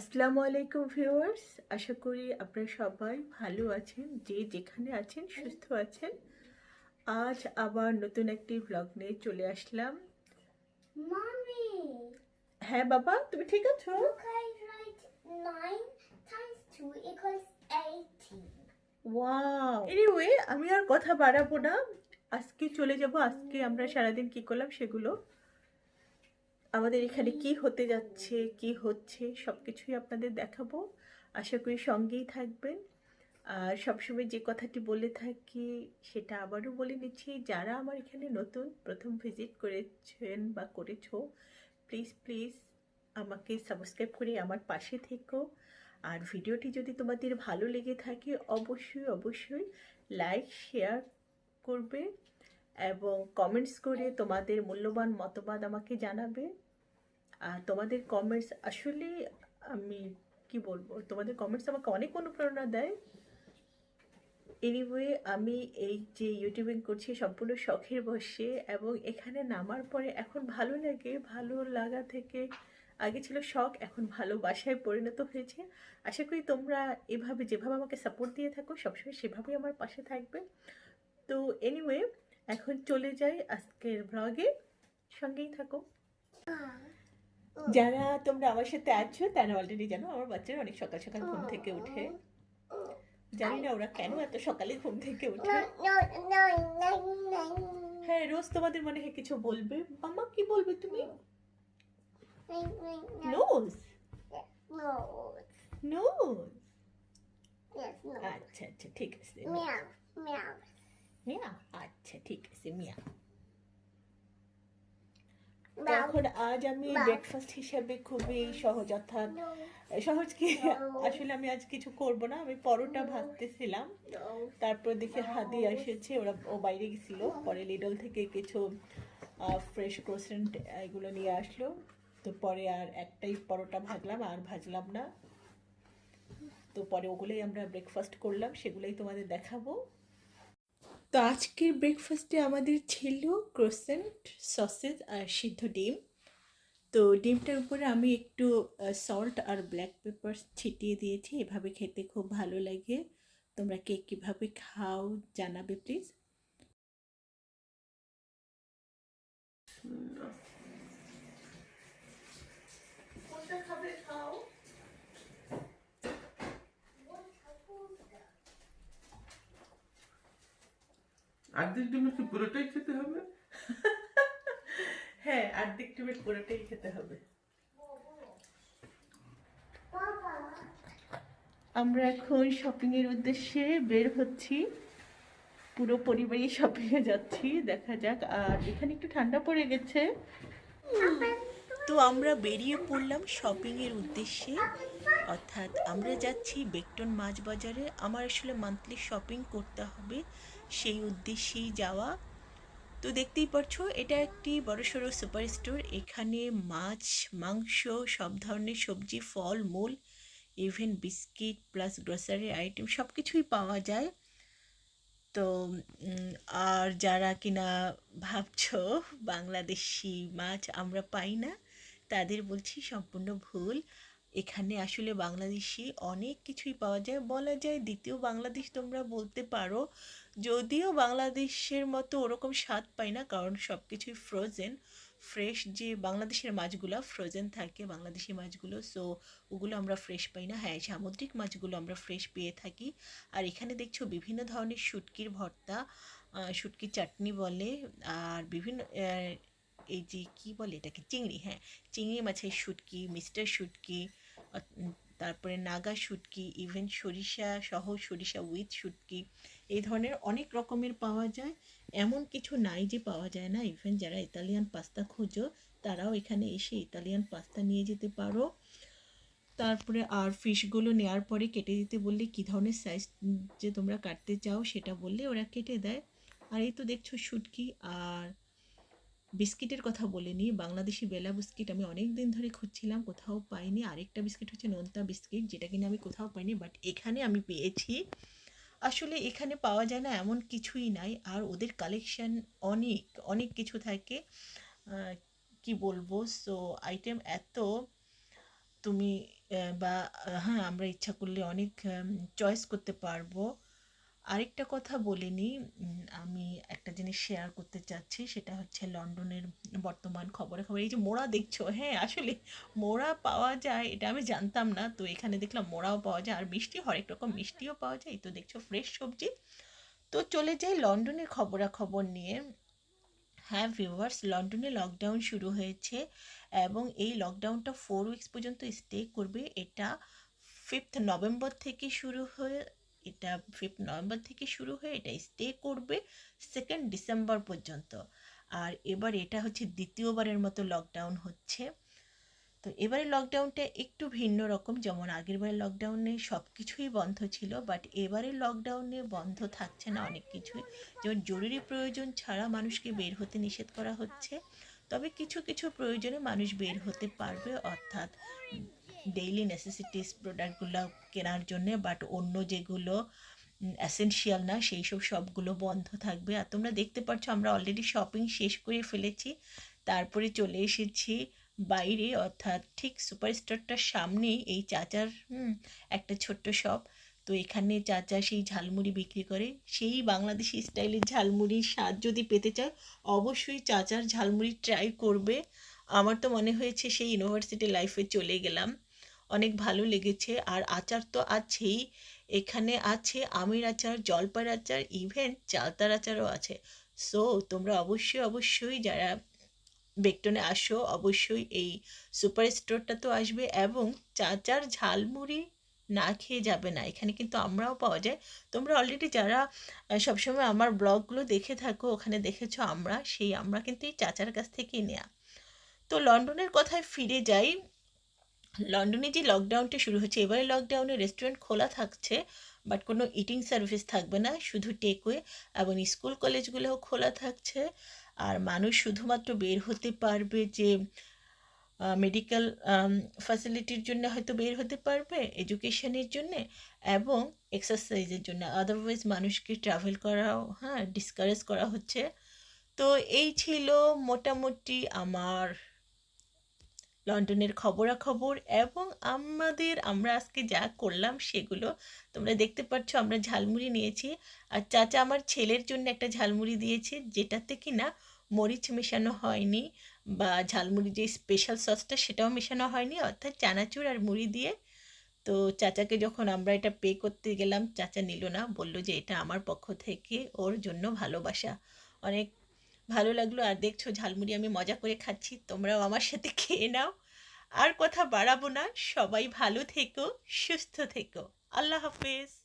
আসসালামু আলাইকুম ভিউয়ার্স আশা করি আপনারা সবাই ভালো আছেন যে যেখানে আছেন সুস্থ আছেন। আজ আবার নতুন একটি ব্লগ নিয়ে চলে আসলাম। হ্যাঁ বাবা তুমি ঠিক আছো? Look, I write 9 2 18. Wow anyway আমি আর কথা বাড়াবো না। আজকে চলে যাব আজকে আমরা সারাদিন কি করলাম সেগুলো। আমাদের এখানে কি হতে যাচ্ছে, কি হচ্ছে সব কিছুই আপনাদের দেখাবো। আশা করি সঙ্গেই থাকবেন। আর সবসময় যে কথাটি বলে থাকি, সেটা আবারও বলে নিচ্ছি, যারা আমার এখানে নতুন, প্রথম ভিজিট করেছেন বা করেছ প্লিজ প্লিজ আমাকে সাবস্ক্রাইব করে আমার পাশে থেকো। আর ভিডিওটি যদি তোমাদের ভালো লেগে থাকে, অবশ্যই অবশ্যই লাইক শেয়ার করবে এবং কমেন্টস করে তোমাদের মূল্যবান মতবাদ আমাকে জানাবে। তোমাদের কমেন্টস আসলে আমি কি বলব? তোমাদের কমেন্টস আমাকে অনেক অনুপ্রেরণা দেয়। এনিওয়ে আমি এই যে ইউটিউবিং করছি সম্পূর্ণ শখের বসে এবং এখানে নামার পরে এখন ভালো লাগে, ভালো লাগা থেকে আগে ছিল শখ, এখন ভালোবাসায় পরিণত হয়েছে। আশা করি তোমরা এভাবে, যেভাবে আমাকে সাপোর্ট দিয়ে থাকো, সবসময় সেভাবেই আমার পাশে থাকবে। তো এনিওয়ে এখন চলে যাই আজকের ব্লগে সঙ্গেই থাকো। যারা তোমরা আমার সাথে আছো তারা অলরেডি জানো আমার বাচ্চারা অনেক সকাল সকাল ঘুম থেকে উঠে জানি না ওরা কেন এত সকালে ঘুম থেকে উঠে. হ্যাঁ রোজ তোমাদের মনে হয় কিছু বলবে মামা কি বলবে তুমি. নোজ নোজ আচ্ছা আচ্ছা ঠিক আছে meow. মিয়া আচ্ছা ঠিক আছে মিয়া এখন আজ আমি ব্রেকফাস্ট হিসেবে খুবই সহজ অর্থাৎ সহজ কি? আসলে আমি আজ কিছু করব না আমি পরোটা ভাজতেছিলাম। তারপর দেখি হাদি এসেছে ওরা ও বাইরে গেছিল পরে লিডল থেকে কিছু ফ্রেশ ক্রোসেন্ট এগুলো নিয়ে আসলো। তো পরে আর একটাই পরোটা ভাজলাম আর ভাজলাম না। তো পরে ওগুলোই আমরা ব্রেকফাস্ট করলাম সেগুলোই তোমাদের দেখাবো। তো আজকের ব্রেকফাস্টে আমাদের ছিল ক্রোসেন্ট সসেজ আর সিদ্ধ ডিম। তো ডিমটার উপরে আমি একটু সল্ট আর ব্ল্যাক পেপার ছিটিয়ে দিয়েছি, এভাবে খেতে খুব ভালো লাগে। তোমরা কে কীভাবে খাও জানাবে প্লিজ অর্ধেক ডিমের কি পুরোটাই খেতে হবে? হ্যাঁ আর্ধেক ডিমের পুরোটাই খেতে হবে। আমরা এখন শপিং এর উদ্দেশ্যে বের হচ্ছি। পুরো পরিবারই শপিং এ যাচ্ছি দেখা যাক। আর এখানে একটু ঠান্ডা পড়ে গেছে। তো আমরা বেরিয়ে পড়লাম শপিং এর উদ্দেশ্যে। অর্থাৎ আমরা যাচ্ছি বেকটন মাছ বাজারে। আমার আসলে মান্থলি শপিং করতে হবে, সেই উদ্দেশ্যেই যাওয়া। তো দেখতেই পাচ্ছ এটা একটি বড়সড় সুপার স্টোর এখানে মাছ, মাংস, সব ধরনের সবজি, ফল, মূল even biscuit plus grocery item সব কিছুই পাওয়া যায়। তো আর যারা কিনা ভাবছ বাংলাদেশি মাছ আমরা পাই না তাদের বলছি সম্পূর্ণ ভুল। এখানে আসলে বাংলাদেশি অনেক কিছুই পাওয়া যায়। বলা যায় দ্বিতীয় বাংলাদেশ তোমরা বলতে পারো। যদিও বাংলাদেশের মতো ওরকম স্বাদ পাই না, কারণ সব কিছুই ফ্রোজেন ফ্রেশ যে বাংলাদেশের মাছগুলো ফ্রোজেন থাকে বাংলাদেশি মাছগুলো সো ওগুলো আমরা ফ্রেশ পাই না। হ্যাঁ সামুদ্রিক মাছগুলো আমরা ফ্রেশ পেয়ে থাকি। আর এখানে দেখছ বিভিন্ন ধরনের শুটকির ভর্তা শুটকির চাটনি বলে, আর বিভিন্ন এই যে কি বলে এটাকে? চিংড়ি হ্যাঁ। চিংড়ি, মাছের শুটকি, মিস্টার শুটকি তারপরে নাগা শুটকি ইভেন সরিষা সহ সরিষা উইথ শুটকি, এই ধরনের অনেক রকমের পাওয়া যায়। এমন কিছু নাই যে পাওয়া যায় না। ইভেন যারা ইতালিয়ান পাস্তা খোঁজো, তারাও এখানে এসে ইতালিয়ান পাস্তা নিয়ে যেতে পারো। তারপরে আর ফিশগুলো নেওয়ার পরে কেটে দিতে বললে কী ধরনের সাইজ যে তোমরা কাটতে চাও সেটা বললে ওরা কেটে দেয়। আর এই তো দেখছ শুটকি আর বিস্কিটের কথা বলিনি, বাংলাদেশি বেলা বিস্কিট আমি অনেক দিন ধরে খুঁজছিলাম, কোথাও পাইনি। আরেকটা বিস্কিট হচ্ছে নোনতা বিস্কিট, যেটা কিনা আমি কোথাও পাইনি বাট এখানে আমি পেয়েছি। আসলে এখানে পাওয়া যায় না, এমন কিছুই নাই। আর ওদের কালেকশান অনেক অনেক কিছু থাকে কি বলব? সো আইটেম এত, তুমি বা হ্যাঁ আমরা ইচ্ছা করলে অনেক চয়েস করতে পারব। আরেকটা কথা বলিনি উম, আমি একটা জিনিস শেয়ার করতে চাচ্ছি সেটা হচ্ছে লন্ডনের বর্তমান খবরে খবর এই যে মোড়া দেখছ হ্যাঁ আসলে মোড়া পাওয়া যায় এটা আমি জানতাম না তো এখানে দেখলাম মোড়াও পাওয়া যায় আর মিষ্টি হরেক রকম মিষ্টিও পাওয়া যায় তো দেখছ ফ্রেশ সবজি। তো চলে যাই লন্ডনের খবরাখবর নিয়ে। হ্যাঁ ভিউয়ার্স লন্ডনে লকডাউন শুরু হয়েছে এবং এই লকডাউনটা ফোর উইকস পর্যন্ত স্টে করবে এটা ফিফথ নভেম্বর থেকে শুরু হয়ে এটা ফিফথ নভেম্বর থেকে শুরু হয়ে এটা স্টে করবে সেকেন্ড ডিসেম্বর পর্যন্ত। আর এবার এটা হচ্ছে দ্বিতীয়বারের মতো লকডাউন হচ্ছে। তো এবারে লকডাউনটা একটু ভিন্ন রকম, যেমন আগের বারের লকডাউনে সব কিছুই বন্ধ ছিল বাট এবারে লকডাউনে বন্ধ থাকছে না অনেক কিছুই। যেমন জরুরি প্রয়োজন ছাড়া মানুষকে বের হতে নিষেধ করা হচ্ছে, তবে কিছু কিছু প্রয়োজনে মানুষ বের হতে পারবে, অর্থাৎ ডেইলি নেসেসিটিস প্রোডাক্টগুলো কেনার জন্য বাট অন্য যেগুলো অ্যাসেনশিয়াল না সেই সব সবগুলো বন্ধ থাকবে। আর তোমরা দেখতে পাচ্ছ আমরা অলরেডি শপিং শেষ করে ফেলেছি। তারপরে চলে এসেছি বাইরে, অর্থাৎ ঠিক সুপার সুপারস্টারটার সামনেই এই চাচার একটা ছোট্ট শপ তো এখানে চাচা সেই ঝালমুড়ি বিক্রি করে। সেই বাংলাদেশি স্টাইলের ঝালমুড়ির স্বাদ যদি পেতে চায় অবশ্যই চাচার ঝালমুড়ি ট্রাই করবে। আমার তো মনে হয়েছে সেই ইউনিভার্সিটি লাইফে চলে গেলাম। অনেক ভালো লেগেছে। আর আচার তো আছেই। এখানে আছে আমের আচার, জলপাইয়ের আচার ইভেন চালতার আচারও আছে। সো তোমরা অবশ্যই অবশ্যই যারা বেকটনে আসো, অবশ্যই এই সুপার স্টোরটা তো আসবে এবং চাচার ঝালমুড়ি না খেয়ে যাবে না। এখানে কিন্তু আমরাও পাওয়া যায়। তোমরা অলরেডি যারা সবসময় আমার ব্লগগুলো দেখে থাকো, ওখানে দেখেছ আমরা, সেই আমরা কিন্তু এই চাচার কাছ থেকেই নেয়া। তো লন্ডনের কথায় ফিরে যাই। লন্ডনে যে লকডাউনটা শুরু হচ্ছে, এবারে লকডাউনে রেস্টুরেন্ট খোলা থাকছে বাট কোনো ইটিং সার্ভিস থাকবে না। শুধু টেকওয়ে এবং স্কুল কলেজগুলোও খোলা থাকছে। আর মানুষ শুধুমাত্র বের হতে পারবে যে মেডিকেল ফ্যাসিলিটির জন্য হয়তো বের হতে পারবে এডুকেশনের জন্যে এবং এক্সারসাইজের জন্য। আদারওয়াইজ মানুষকে ট্রাভেল করাও হ্যাঁ ডিসকারেজ করা হচ্ছে। তো এই ছিল মোটামুটি আমার লন্ডনের খবরাখবর এবং আমাদের, আমরা আজকে যা করলাম সেগুলো তোমরা দেখতে পাচ্ছ, আমরা ঝালমুড়ি নিয়েছি। আর চাচা আমার ছেলের জন্য একটা ঝালমুড়ি দিয়েছে, যেটাতে কি না মরিচ মেশানো হয়নি বা ঝালমুড়ি যে স্পেশাল সসটা সেটাও মেশানো হয়নি, অর্থাৎ চানাচুর আর মুড়ি দিয়ে। তো চাচাকে যখন আমরা এটা পে করতে গেলাম, চাচা নিল না, বলল যে এটা আমার পক্ষ থেকে ওর জন্য ভালোবাসা। অনেক ভালো লাগল। আর দেখছ, ঝালমুড়ি আমি মজা করে খাচ্ছি, তোমরাও আমার সাথে খেয়ে নাও। আর কথা বাড়াবো না, সবাই ভালো থেকো, সুস্থ থেকো। আল্লাহ হাফেজ।